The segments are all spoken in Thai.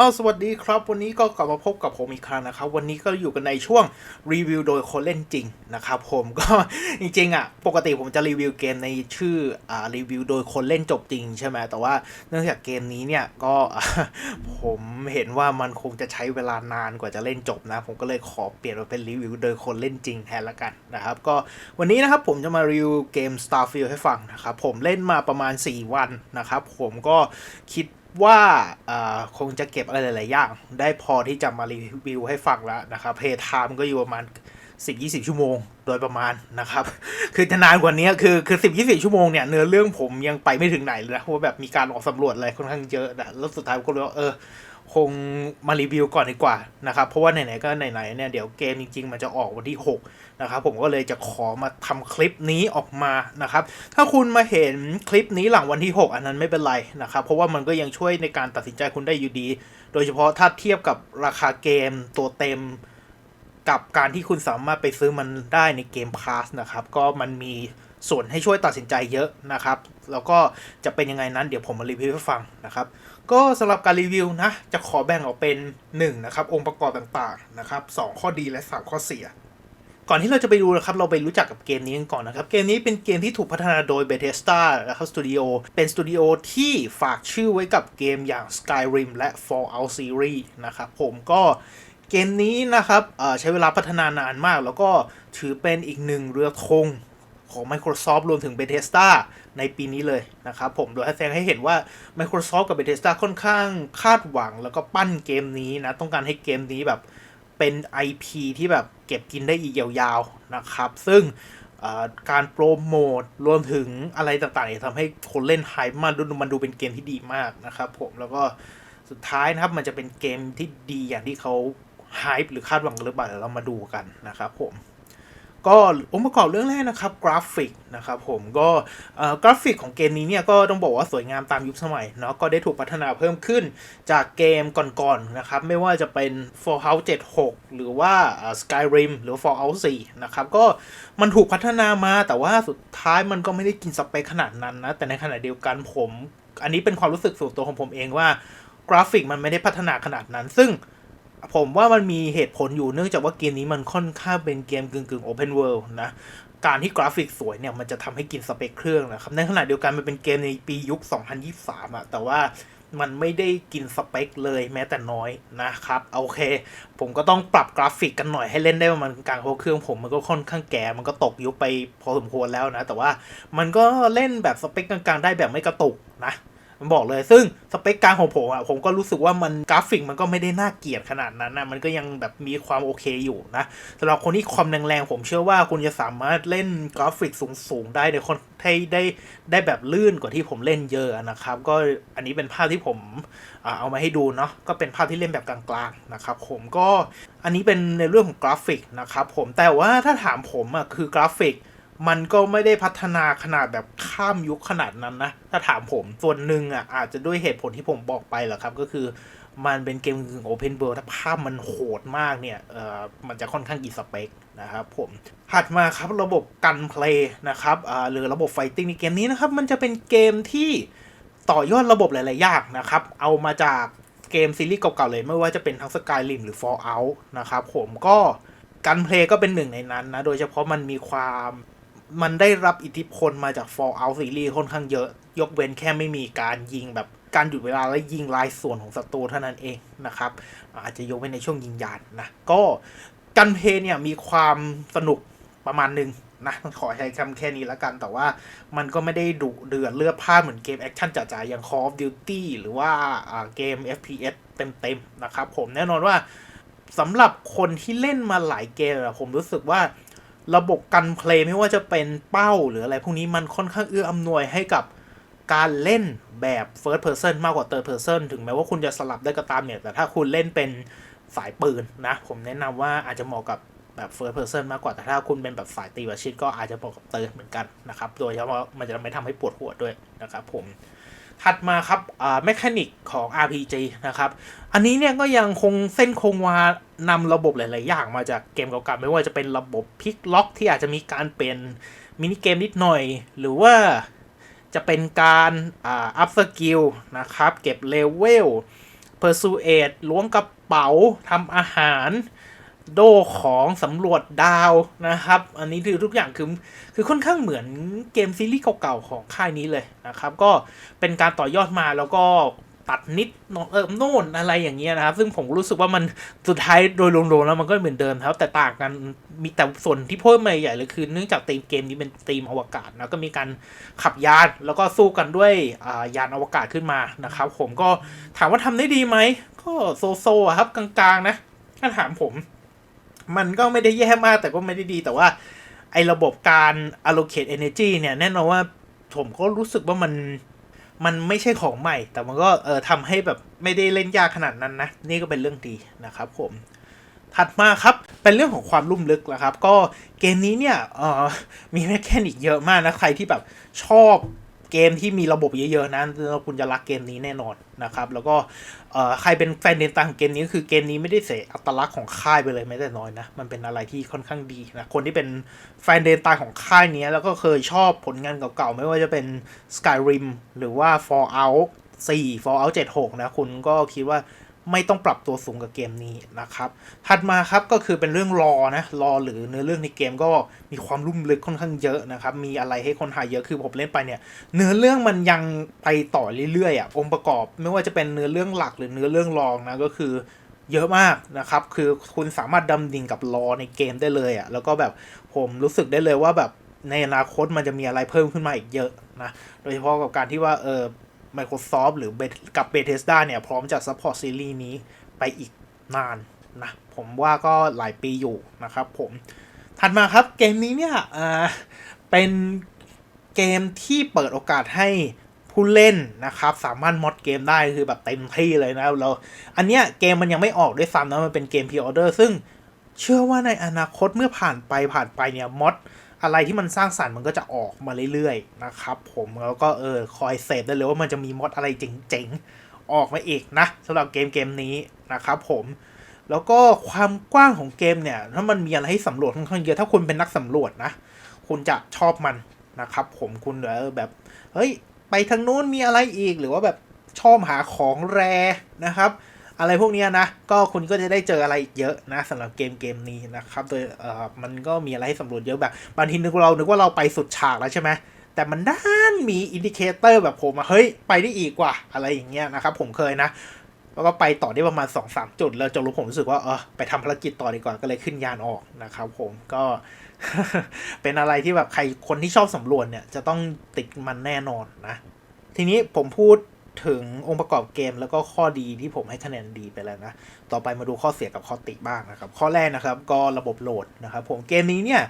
อ้าวสวัสดีครับ วันนี้ก็กลับมาพบกับผมอีกครั้งนะครับ วันนี้ก็อยู่กันในช่วงรีวิวโดยคนเล่นจริงนะครับผมก็จริงๆอะปกติผมจะรีวิวเกมในชื่ออ่ารีวิวโดยคนเล่นจบจริงใช่ไหมแต่ว่าเนื่องจากเกมนี้เนี่ยก็ผมเห็นว่ามันคงจะใช้เวลานานกว่าจะเล่นจบนะ ผมก็เลยขอเปลี่ยนมาเป็นรีวิวโดยคนเล่นจริงแทนละกันนะครับก็วันนี้นะครับผมจะมารีวิวเกม Starfield ให้ฟังนะครับผมเล่นมาประมาณ 4 วันนะครับผมก็คิด ว่าคงจะเก็บอะไรหลายๆอย่าง ได้พอที่จะมารีวิวให้ฟังแล้วนะครับเพย์ไทม์ก็อยู่ประมาณ 10-20 ชั่วโมงโดยประมาณนะครับ คือจะนานกว่านี้คือคือ 10-20 ชั่วโมงเนี่ยเนื้อเรื่องผมยังไปไม่ถึงไหนเลยนะเพราะว่าแบบมีการออกสำรวจอะไรค่อนข้างเยอะนะแล้วสุดท้ายก็เลยว่าเออ คงมารีวิวก่อนดีกว่านะครับ เพราะว่าไหนๆก็ไหนๆเนี่ยเดี๋ยวเกมจริงๆ มันจะออกวันที่ 6 นะครับ ผมก็เลยจะขอมาทำคลิปนี้ออกมานะครับ ถ้าคุณมาเห็นคลิปนี้หลังวันที่ 6 อันนั้นไม่เป็นไรนะครับ เพราะว่ามันก็ยังช่วยในการตัดสินใจคุณได้อยู่ดี โดยเฉพาะถ้าเทียบกับราคาเกมตัวเต็มกับการที่คุณสามารถไปซื้อมันได้ในเกมพาสนะครับ ก็มันมีส่วนให้ช่วยตัดสินใจเยอะนะครับ แล้วก็จะเป็นยังไงนั้นเดี๋ยวผมมารีวิวให้ฟังนะครับ ก็สำหรับการรีวิวนะ จะขอแบ่งออกเป็น1นะครับองค์ประกอบต่างๆนะครับสข้อดีและ 3 ข้อเสีย ก่อนที่เราจะไปดูนะครับ เราไปรู้จักกับเกมนี้กันก่อนนะครับ เกมนี้เป็นเกมที่ถูกพัฒนาโดย Bethesda นะครับสตูดิโอเป็นสตูดิโอที่ฝากชื่อไว้กับเกมอย่าง Skyrim และ Fallout Series นะครับผมก็เกมนี้นะครับใช้เวลาพัฒนานานมาก แล้วก็ถือเป็นอีกหนึ่งเรือธง ของ Microsoft รวมถึง Bethesda ในปีนี้เลยนะครับผม โดยแสดงให้เห็นว่า Microsoft กับ Bethesda ค่อนข้างคาดหวังแล้วก็ปั้นเกมนี้นะ ต้องการให้เกมนี้แบบเป็น IP ที่แบบเก็บกินได้อีกยาวๆนะครับ ซึ่งการโปรโมทรวมถึงอะไรต่างๆทำให้คนเล่นไฮมากดูมันดูเป็นเกมที่ดีมากนะครับผมแล้วก็สุดท้ายนะครับมันจะเป็นเกมที่ดีอย่างที่เขาไฮป์หรือคาดหวังหรือเปล่าเดี๋ยวเรามาดูกันนะครับผม ก็องค์ประกอบเรื่องแรกนะครับกราฟิกนะครับผมก็กราฟิกของเกมนี้เนี่ยก็ต้องบอกว่าสวยงามตามยุคสมัยเนาะก็ได้ถูกพัฒนาเพิ่มขึ้นจากเกมก่อนๆนะครับไม่ว่าจะเป็น Fallout 76 หรือว่า Skyrim หรือ Fallout 4นะครับก็มันถูกพัฒนามาแต่ว่าสุดท้ายมันก็ไม่ได้กินสเปคขนาดนั้นนะแต่ในขณะเดียวกันผม อันนี้เป็นความรู้สึกส่วนตัวของผมเองว่ากราฟิกมันไม่ได้พัฒนาขนาดนั้น ซึ่ง ผมว่ามันมีเหตุผลอยู่เนื่องจากว่าเกมนี้มันค่อนข้างเป็นเกมกึ่งกึ่งโอเพนเวิลด์นะ การที่กราฟิกสวยเนี่ย มันจะทำให้กินสเปคเครื่องนะครับ ในขณะเดียวกันมันเป็นเกมในปียุค 2023อะแต่ว่ามันไม่ได้กินสเปคเลยแม้แต่น้อยนะครับ โอเค ผมก็ต้องปรับกราฟิกกันหน่อยให้เล่นได้ประมาณกลางเพราะเครื่องผมมันก็ค่อนข้างแก่ มันก็ตกยุคไปพอสมควรแล้วนะ แต่ว่ามันก็เล่นแบบสเปคกลางๆได้แบบไม่กระตุกนะ มันบอกเลยซึ่งสเปคกลางของผมอะผมก็รู้สึกว่ามันกราฟิกมันก็ไม่ได้น่าเกลียดขนาดนั้นนะมันก็ยังแบบมีความโอเคอยู่นะสำหรับคนที่ความแรงๆผมเชื่อว่าคุณจะสามารถเล่นกราฟิกสูงๆได้ในคนให้ได้ได้แบบลื่นกว่าที่ผมเล่นเยอะนะครับ ก็อันนี้เป็นภาพที่ผมเอามาให้ดูเนาะก็เป็นภาพที่เล่นแบบกลางๆนะครับ ผมก็อันนี้เป็นในเรื่องของกราฟิกนะครับผมแต่ว่าถ้าถามผมอะคือกราฟิก มันก็ไม่ได้พัฒนาขนาดแบบข้ามยุคขนาดนั้นนะ ถ้าถามผมส่วนหนึ่งอะอาจจะด้วยเหตุผลที่ผมบอกไปแหละครับ ก็คือมันเป็นเกมกึ่งโอเพนเวิลด์ถ้าภาพมันโหดมากเนี่ยเอ่อมันจะค่อนข้างกีสเปคนะครับผมถัดมาครับระบบกันเพลย์นะครับอ่าหรือระบบไฟติ้งในเกมนี้นะครับ มันจะเป็นเกมที่ต่อยอดระบบหลาย ๆ อย่างนะครับ เอามาจากเกมซีรีส์เก่า ๆ เลยไม่ว่าจะเป็นทั้ง Skyrim หรือ Fallout นะครับผมก็กันเพลย์ก็เป็นหนึ่งในนั้นนะ โดยเฉพาะมันมีความ มันได้รับอิทธิพลมาจาก Fallout ซีรีส์ค่อนข้างเยอะ ยกเว้นแค่ไม่มีการยิงแบบการหยุดเวลาและยิงลายส่วนของศัตรูเท่านั้นเองนะครับ อาจจะยกเว้นในช่วงยิงยานนะ ก็กันเพย์เนี่ยมีความสนุกประมาณหนึ่งนะขอใช้คำแค่นี้แล้วกัน แต่ว่ามันก็ไม่ได้ดุเดือดเลือดพลาเหมือนเกมแอคชั่นจ๋าๆอย่าง Call of Duty หรือว่าเกม FPS เต็มๆนะครับผมแน่นอนว่าสำหรับคนที่เล่นมาหลายเกมผมรู้สึกว่า ระบบกันเพลย์ไม่ว่าจะเป็นเป้าหรืออะไรพวกนี้มันค่อนข้างเอื้ออำนวยให้กับการเล่นแบบ first person มากกว่า third person ถึงแม้ว่าคุณจะสลับได้ก็ตามเนี่ย แต่ถ้าคุณเล่นเป็นสายปืนนะ ผมแนะนำว่าอาจจะเหมาะกับแบบ first person มากกว่า แต่ถ้าคุณเป็นแบบสายตีประชิดก็อาจจะเหมาะกับ third เหมือนกันนะครับ โดยเฉพาะมันจะไม่ทำให้ปวดหัวด้วยนะครับผม ถัดมาครับแมคานิกของ RPG นะครับ อันนี้เนี่ยก็ยังคงเส้นคงวานำระบบหลาย ๆ อย่างมาจากเกมเก่าๆ ไม่ว่าจะเป็นระบบพลิกล็อกที่อาจจะมีการเปลี่ยนมินิเกมนิดหน่อย หรือว่าจะเป็นการอัพสกิลนะครับ เก็บเลเวล Persuade ล้วงกระเป๋าทำอาหาร โดของสำรวจดาวนะครับ อันนี้คือทุกอย่างคือคือค่อนข้างเหมือนเกมซีรีส์เก่าๆของค่ายนี้เลยนะครับ ก็เป็นการต่อยอดมาแล้วก็ตัดนิดนเออโน่นอะไรอย่างเงี้ยนะครับ ซึ่งผมรู้สึกว่ามันสุดท้ายโดยรวมๆแล้วมันก็เหมือนเดิมครับ แต่ต่างกันมีแต่ส่วนที่เพิ่มมาใหญ่เลยคือ เนื่องจากธีมเกมนี้เป็นธีมอวกาศนะก็มีการขับยานแล้วก็สู้กันด้วยายานอวกาศขึ้นมานะครับ ผมก็ถามว่าทำได้ดีไหมก็โซโซครับกลางๆนะถ้าถามผม มันก็ไม่ได้แย่มากแต่ก็ไม่ได้ดี แต่ว่าไอ้ระบบการ allocate energy เนี่ย แน่นอนว่าผมก็รู้สึกว่ามันมันไม่ใช่ของใหม่ แต่มันก็เออทำให้แบบไม่ได้เล่นยากขนาดนั้นนะ นี่ก็เป็นเรื่องดีนะครับผม ถัดมาครับ เป็นเรื่องของความลุ่มลึกนะครับ ก็เกมนี้เนี่ยเออมีแมคแคนิกเยอะมากนะ ใครที่แบบชอบ เกมที่มีระบบเยอะๆนะแล้วคุณจะรักเกมนี้แน่นอนนะครับ แล้วก็ใครเป็นแฟนเดนตาของเกมนี้ก็คือเกมนี้ไม่ได้เสียอัตลักษณ์ของค่ายไปเลยแม้แต่น้อยนะ มันเป็นอะไรที่ค่อนข้างดีนะ คนที่เป็นแฟนเดนตาของค่ายนี้แล้วก็เคยชอบผลงานเก่าๆ ไม่ว่าจะเป็น Skyrim หรือว่า Fallout 4 Fallout 76 นะ คุณก็คิดว่า ไม่ต้องปรับตัวสูงกับเกมนี้นะครับ ถัดมาครับก็คือเป็นเรื่องรอนะรอหรือเนื้อเรื่องในเกมก็มีความลุ่มลึกค่อนข้างเยอะนะครับ มีอะไรให้คนหาเยอะคือผมเล่นไปเนี่ย เนื้อเรื่องมันยังไปต่อเรื่อยๆอะองค์ประกอบไม่ว่าจะเป็นเนื้อเรื่องหลักหรือเนื้อเรื่องรองนะก็คือเยอะมากนะครับ คือคุณสามารถดำดิ่งกับรอในเกมได้เลยอะ แล้วก็แบบผมรู้สึกได้เลยว่าแบบในอนาคตมันจะมีอะไรเพิ่มขึ้นมาอีกเยอะนะ โดยเฉพาะกับการที่ว่าเออ Microsoft หรือกับ Bethesda เนี่ยพร้อมจะ support ซีรีส์นี้ไปอีกนานนะ ผมว่าก็หลายปีอยู่นะครับผมถัดมาครับเกมนี้เนี่ยเป็นเกมที่เปิดโอกาสให้ผู้เล่นนะครับ สามารถมอดเกมได้คือแบบเต็มที่เลยนะแล้วอันเนี้ยเกมมันยังไม่ออกด้วยซ้ำนะมันเป็นเกมพ r ออเดอร์ซึ่งเชื่อว่าในอนาคตเมื่อผ่านไปผ่านไปเนี่ยมอด อะไรที่มันสร้างสรรค์มันก็จะออกมาเรื่อยๆนะครับผมแล้วก็เออคอยเซฟได้เลยว่ามันจะมีมอดอะไรเจ๋งๆ ออกมาอีกนะสำหรับเกมเกมนี้นะครับผมแล้วก็ความกว้างของเกมเนี่ยถ้ามันมีอะไรให้สำรวจค่อนข้างเยอะถ้าคุณเป็นนักสำรวจนะคุณจะชอบมันนะครับผมคุณเออแบบเฮ้ยไปทางนู้นมีอะไรอีกหรือว่าแบบชอบหาของแรนะครับ อะไรพวกนี้นะ ก็คุณก็จะได้เจออะไรเยอะนะสำหรับเกมเกมนี้นะครับ โดยเอ่อมันก็มีอะไรให้สำรวจเยอะแบบบางทีนึกเรานึกว่าเราไปสุดฉากแล้วใช่ไหมแต่มันด้านมีอินดิเคเตอร์แบบผมเฮ้ย ไปได้อีกว่ะอะไรอย่างเงี้ยนะครับ ผมเคยนะแล้วก็ไปต่อได้ประมาณ2อสจุด แล้วจนรู้ผมรู้สึกว่าเออไปทำภารกิจต่อดีกว่าก็เลยขึ้นยานออกนะครับผมก็เป็นอะไรที่แบบใครคนที่ชอบสำรวจเนี่ยจะต้องติดมันแน่นอนนะ ทีนี้ผมพูด ถึงองค์ประกอบเกมแล้วก็ข้อดีที่ผมให้คะแนนดีไปแล้วนะ ต่อไปมาดูข้อเสียกับข้อติบ้างนะครับ ข้อแรกนะครับก็ระบบโหลดนะครับผมเกมนี้เนี่ย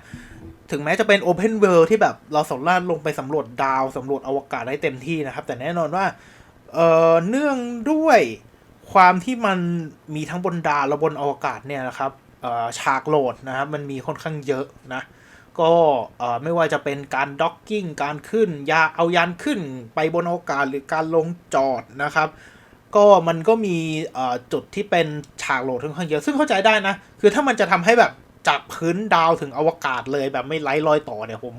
ถึงแม้จะเป็น Open World ที่แบบเราสามารถลงไปสำรวจดาวสำรวจอวกาศได้เต็มที่นะครับ แต่แน่นอนว่าเอ่อเนื่องด้วยความที่มันมีทั้งบนดาวและบนอวกาศเนี่ยนะครับเอ่อฉากโหลดนะครับมันมีค่อนข้างเยอะนะ ก็ไม่ว่าจะเป็นการด็อกกิ้งการขึ้นยาเอายานขึ้นไปบนอวกาศหรือการลงจอดนะครับ ก็มันก็มีจุดที่เป็นฉากโหลดค่อนข้างเยอะซึ่งเข้าใจได้นะ คือถ้ามันจะทำให้แบบจากพื้นดาวถึงอวกาศเลยแบบไม่ไร้รอยต่อเนี่ยผม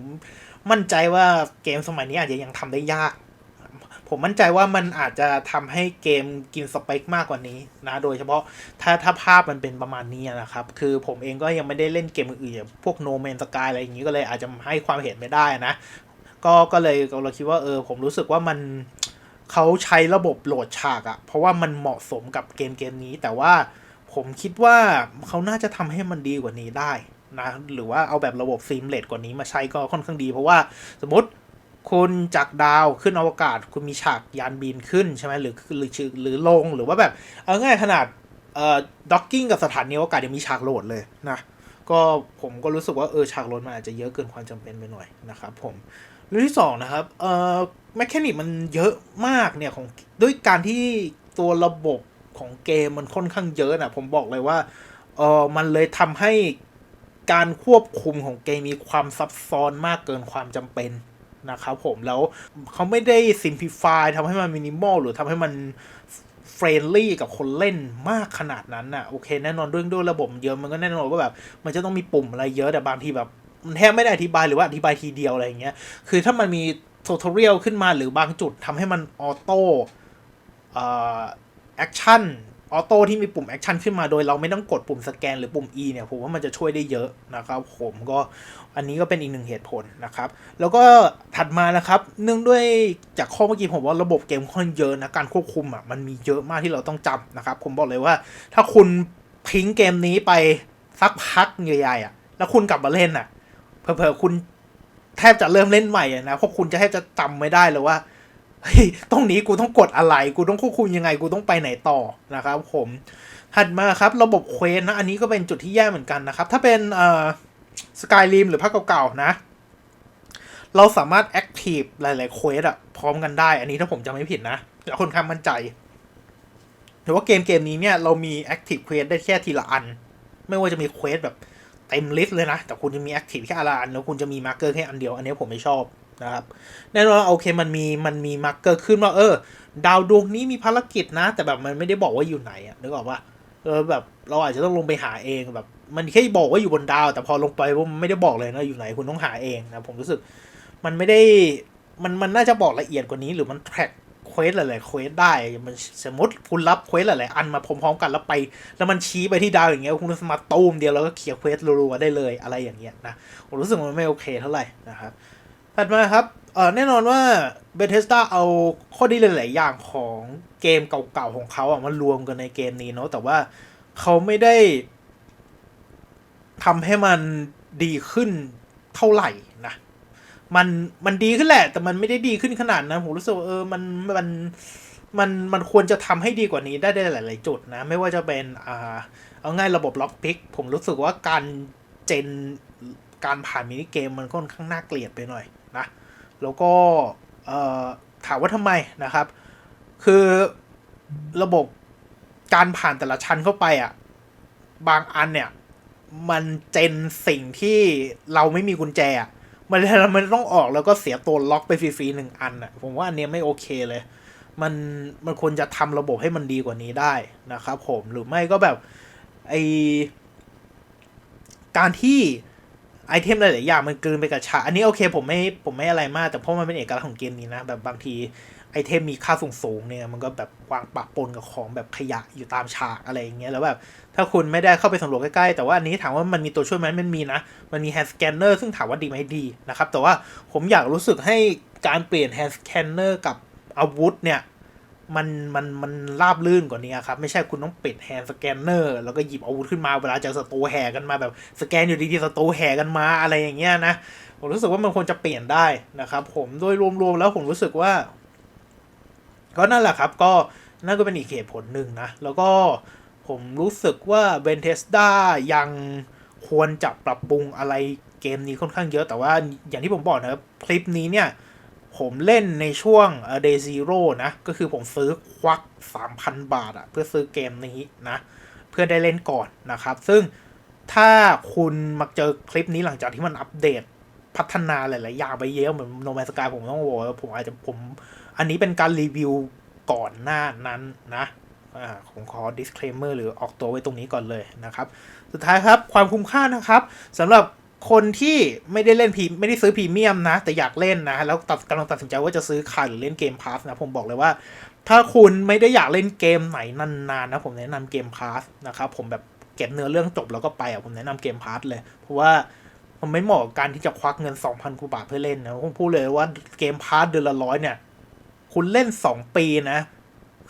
มั่นใจว่าเกมสมัยนี้อาจจะยังทำได้ยาก ผมมั่นใจว่ามันอาจจะทำให้เกมกินสเปคมากกว่านี้นะ โดยเฉพาะถ้าถ้าภาพมันเป็นประมาณนี้นะครับ คือผมเองก็ยังไม่ได้เล่นเกมอื่นๆพวก No Man's Sky อะไรอย่างนี้ก็เลยอาจจะให้ความเห็นไม่ได้นะ ก็ก็เลยเราคิดว่าเออผมรู้สึกว่ามันเขาใช้ระบบโหลดฉากอะเพราะว่ามันเหมาะสมกับเกมเกมนี้ แต่ว่าผมคิดว่าเขาน่าจะทำให้มันดีกว่านี้ได้นะหรือว่าเอาแบบระบบซีมเลตกว่านี้มาใช้ก็ค่อนข้างดี เพราะว่าสมมติ คุณจากดาวขึ้นอวกาศ คุณมีฉากยานบินขึ้นใช่ไหมหรือหรือหรือลงหรือว่าแบบเอาง่ายขนาดเอ่อด็อกกิ้งกับสถานีอวกาศยังมีฉากโหลดเลยนะก็ผมก็รู้สึกว่าเออฉากโหลดมันอาจจะเยอะเกินความจำเป็นไปหน่อยนะครับผมเรื่องที่สองนะครับเอ่อแมคานิกมันเยอะมากเนี่ยของด้วยการที่ตัวระบบของเกมมันค่อนข้างเยอะนะผมบอกเลยว่าเออมันเลยทำให้การควบคุมของเกมมีความซับซ้อนมากเกินความจำเป็น นะครับผมแล้วเขาไม่ได้ simplify ทำให้มันมินิมอลหรือทำให้มันเฟรนลี่กับคนเล่นมากขนาดนั้นน่ะโอเคแน่นอนเรื่องด้วยระบบเยอะมันก็แน่นอนว่าแบบ มันจะต้องมีปุ่มอะไรเยอะแต่บางทีแบบมันแทบไม่ได้อธิบายหรือว่าอธิบายทีเดียวอะไรอย่างเงี้ยคือถ้ามันมีโท t o เรียลขึ้นมาหรือบางจุดทำให้มันออโต้แอคชั่น ออโต้ที่มีปุ่มแอคชั่นขึ้นมาโดยเราไม่ต้องกดปุ่มสแกนหรือปุ่ม E เนี่ยผมว่ามันจะช่วยได้เยอะนะครับผมก็อันนี้ก็เป็นอีกหนึ่งเหตุผลนะครับ แล้วก็ถัดมานะครับเนื่องด้วยจากข้อเมื่อกี้ผมว่าระบบเกมค่อนเยอะนะการควบคุมอะมันมีเยอะมากที่เราต้องจำนะครับ ผมบอกเลยว่า ถ้าคุณทิ้งเกมนี้ไปสักพักใหญ่ๆอะ แล้วคุณกลับมาเล่นอะเผลอๆคุณแทบจะเริ่มเล่นใหม่นะเพราะคุณจะแทบจะจำไม่ได้เลยว่า ตรงนี้กูต้องกดอะไร กูต้องควบคุมยังไง กูต้องไปไหนต่อนะครับ ผมถัดมาครับระบบเควสนะ อันนี้ก็เป็นจุดที่แย่เหมือนกันนะครับ ถ้าเป็นเอ่อสกายริมหรือภาคเก่าๆนะ เราสามารถแอคทีฟหลายๆเควสอะพร้อมกันได้ อันนี้ถ้าผมจำไม่ผิดนะแต่คนข้างมั่นใจแต่ว่าเกมเกมนี้เนี่ยเรามีแอคทีฟเควสได้แค่ทีละอัน ไม่ว่าจะมีเควสแบบเต็มลิสต์เลยนะ แต่คุณจะมีแอคทีฟแค่อันละอันแล้วคุณจะมีมาร์เกอร์แค่อันเดียว อันนี้ผมไม่ชอบ นะครับแน่นอนโอเคมันมีมันมีมาร์กเกอร์ขึ้นว่าเออ ดาวดวงนี้มีภารกิจนะ แต่แบบมันไม่ได้บอกว่าอยู่ไหนอะนึกออกปะเออแบบเราอาจจะต้องลงไปหาเองแบบ มันแค่บอกว่าอยู่บนดาว แต่พอลงไปมันไม่ได้บอกเลยนะอยู่ไหนคุณต้องหาเองนะผมรู้สึก มันไม่ได้มันมันน่าจะบอกละเอียดกว่านี้หรือมันแทร็กเควสหลายๆเควสได้มันสมมติคุณรับเควสหลายๆอันมาพร้อมๆกันแล้วไป แล้วมันชี้ไปที่ดาวอย่างเงี้ยคุณสมาตูมเดียวแล้วก็เคลียร์เควสรัวๆได้เลยอะไรอย่างเงี้ยนะผมรู้สึกมันไม่โอเคเท่าไหร่นะครับ ถัดมาครับเออแน่นอนว่า Bethesda เอาข้อดีหลายๆอย่างของเกมเก่าๆของเขาอะมารวมกันในเกมนี้เนาะแต่ว่าเขาไม่ได้ทำให้มันดีขึ้นเท่าไหร่นะมันมันดีขึ้นแหละ แต่มันไม่ได้ดีขึ้นขนาดนั้นผมรู้สึกว่าเออมันมันมันมันควรจะทำให้ดีกว่านี้ได้ในหลาย ๆ จุดนะ ไม่ว่าจะเป็นอ่าเอาง่ายระบบล็อกพิก ผมรู้สึกว่าการเจนการผ่านมินิเกมมันค่อนข้างน่าเกลียดไปหน่อย นะ แล้วก็ถามว่าทำไมนะครับ คือระบบการผ่านแต่ละชั้นเข้าไปอะ่ะ บางอันเนี่ย มันเจนสิ่งที่เราไม่มีกุญแจอะมันมันต้องออกแล้วก็เสียตัวล็อกไปฟรีๆหนึ่งอันอะ ผมว่าอันเนี้ยไม่โอเคเลย มันมันควรจะทำระบบให้มันดีกว่านี้ได้นะครับผมหรือไม่ก็แบบไอการที่ ไอเทมหลายๆอย่างมันเกินไปกับฉากอันนี้โอเคผมไม่ผมไม่อะไรมาก แต่เพราะมันเป็นเอกลักษณ์ของเกมนี้นะ แบบบางทีไอเทมมีค่าสูงสูงเนี่ยมันก็แบบวางปะปนกับของแบบขยะอยู่ตามฉากอะไรอย่างเงี้ยแล้วแบบถ้าคุณไม่ได้เข้าไปสำรวจใกล้ๆ แต่ว่าอันนี้ถามว่ามันมีตัวช่วยไหมมันมีนะ มันมีแฮนด์สแกนเนอร์ซึ่งถามว่าดีไหมดีนะครับ แต่ว่าผมอยากรู้สึกให้การเปลี่ยนแฮนด์สแกนเนอร์กับอาวุธเนี่ย มันมันมันราบลื่นกว่านี้ครับ ไม่ใช่คุณต้องปิดแฮนด์สแกนเนอร์แล้วก็หยิบอาวุธขึ้นมาเวลาเจอศัตรูแห่กันมาแบบสแกนอยู่ดีๆศัตรูแห่กันมาอะไรอย่างเงี้ยนะผมรู้สึกว่ามันควรจะเปลี่ยนได้นะครับ ผมโดยรวมๆแล้วผมรู้สึกว่า ก็นั่นแหละครับก็นั่นก็เป็นอีกเหตุผลหนึ่งนะ แล้วก็ผมรู้สึกว่าเบนเทสดายังควรจะปรับปรุงอะไรเกมนี้ค่อนข้างเยอะแต่ว่าอย่างที่ผมบอกนะครับคลิปนี้เนี่ย ผมเล่นในช่วง Day Zero นะ ก็คือผมซื้อควัก 3,000 บาทอะเพื่อซื้อเกมนี้นะ เพื่อได้เล่นก่อนนะครับ ซึ่งถ้าคุณมาเจอคลิปนี้หลังจากที่มันอัปเดตพัฒนาหลาย ๆ อย่างไปเยอะเหมือนโนแมสกายผมต้องบอกว่าผมอาจจะผม อันนี้เป็นการรีวิวก่อนหน้านั้นนะผมขอ disclaimer หรือออกตัวไว้ตรงนี้ก่อนเลยนะครับ สุดท้ายครับความคุ้มค่านะครับสำหรับ คนที่ไม่ได้เล่นพีไม่ได้ซื้อพรีเมียมนะ แต่อยากเล่นนะ แล้วตัดกำลังตัดสินใจว่าจะซื้อขายหรือเล่นเกมพาสนะ ผมบอกเลยว่า ถ้าคุณไม่ได้อยากเล่นเกมไหนนานๆนะ ผมแนะนำเกมพาสนะครับผมแบบเก็บเนื้อเรื่องจบแล้วก็ไปอะผมแนะนำเกมพาสเลย เพราะว่ามันไม่เหมาะกับการที่จะควักเงิน 2,000กว่าบาทเพื่อเล่นนะผมพูดเลยว่าเกมพาสเดือนละร้อยเนี่ย คุณเล่น 2 ปีนะ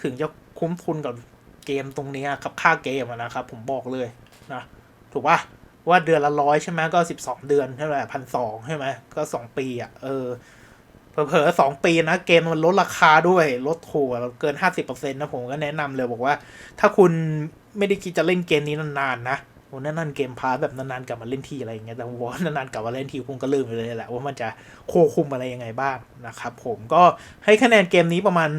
ถึงจะคุ้มทุนกับเกมตรงนี้กับค่าเกมนะครับผมบอกเลยนะ ถูกปะ ว่าเดือนละร้อยใช่ไหมก็สิบสองเดือนใช่ไหมพันสองใช่ไหมก็สองปีอะเออเผลอๆสองปีนะ เกมมันลดราคาด้วย ลดถูกเกินห้าสิบเปอร์เซ็นต์นะผมก็แนะนำเลยบอกว่า ถ้าคุณไม่ได้คิดจะเล่นเกมนี้นานๆนะผมแนะนำเกมพาร์แบบนานๆกลับมาเล่นทีอะไรอย่างเงี้ยแต่ว่านานๆกลับมาเล่นทีคุณก็ลืมไปเลยแหละว่ามันจะโคคุมอะไรยังไงบ้างนะครับผมก็ให้คะแนนเกมนี้ประมาณ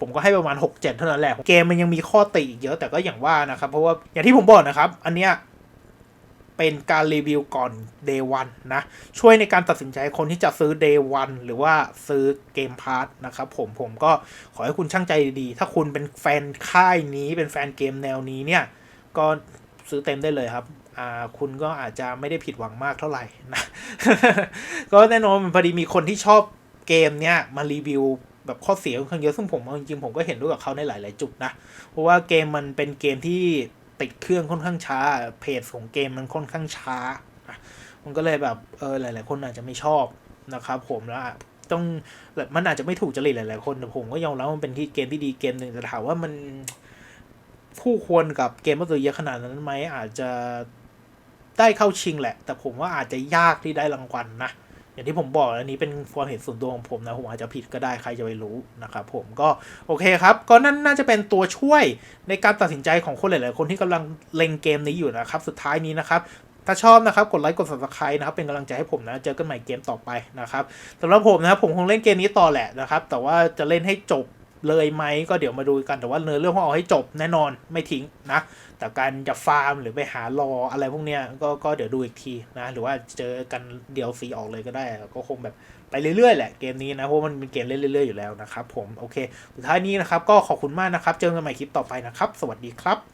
ผมก็ให้ประมาณ 6 7 เท่านั้นแหละ เกมมันยังมีข้อติอีกเยอะแต่ก็อย่างว่านะครับ เพราะว่าอย่างที่ผมบอกนะครับ อันเนี้ย เป็นการรีวิวก่อน day one นะ ช่วยในการตัดสินใจคนที่จะซื้อ day one หรือว่าซื้อเกมพาร์ทนะครับผมผมก็ขอให้คุณช่างใจดีๆถ้าคุณเป็นแฟนค่ายนี้เป็นแฟนเกมแนวนี้เนี่ย ก็ซื้อเต็มได้เลยครับคุณก็อาจจะไม่ได้ผิดหวังมากเท่าไหร่นะ ก็แน่นอนพอดีมีคนที่ชอบเกมเนี้ยมารีวิวแบบข้อเสียค่อนข้างเยอะซึ่งผมจริงๆผมก็เห็นด้วยกับเขาในหลาย ๆ จุดนะ เพราะว่าเกมมันเป็นเกมที่ ติดเครื่องค่อนข้างช้า เพจของเกมมันค่อนข้างช้า มันก็เลยแบบเออหลาย ๆ คนอาจจะไม่ชอบนะครับ ผมแล้วอะต้องมันอาจจะไม่ถูกจริตหลาย ๆ คนแต่ผมก็ยอมรับมันเป็นที่เกมที่ดีเกมหนึ่งแต่ถามว่ามันคู่ควรกับเกมมาตัวเยอะขนาดนั้นไหมอาจจะได้เข้าชิงแหละ แต่ผมว่าอาจจะยากที่ได้รางวัลนะ อย่างที่ผมบอกอันนี้เป็นความเห็นส่วนตัวของผมนะผมอาจจะผิดก็ได้ใครจะไปรู้นะครับผมก็โอเคครับก็นั่นน่าจะเป็นตัวช่วยในการตัดสินใจของคนหลาย ๆ คนที่กำลังเล็งเกมนี้อยู่นะครับ สุดท้ายนี้นะครับถ้าชอบนะครับ กดไลค์กด subscribe นะครับ เป็นกำลังใจให้ผมนะ เจอกันใหม่เกมต่อไปนะครับสำหรับผมนะครับ ผมคงเล่นเกมนี้ต่อแหละนะครับ แต่ว่าจะเล่นให้จบ เลยไหมก็เดี๋ยวมาดูกันแต่ว่าเนื้อเรื่องเขาเอาให้จบแน่นอนไม่ทิ้งนะ แต่การจะฟาร์มหรือไปหารออะไรพวกเนี้ยก็ก็เดี๋ยวดูอีกทีนะ หรือว่าเจอกันเดียวซีออกเลยก็ได้ก็คงแบบไปเรื่อยๆแหละเกมนี้นะเพราะมันเป็นเกมเล่นเรื่อยๆอยู่แล้วนะครับผมโอเคสุดท้ายนี้นะครับก็ขอบคุณมากนะครับ เจอกันใหม่คลิปต่อไปนะครับ สวัสดีครับ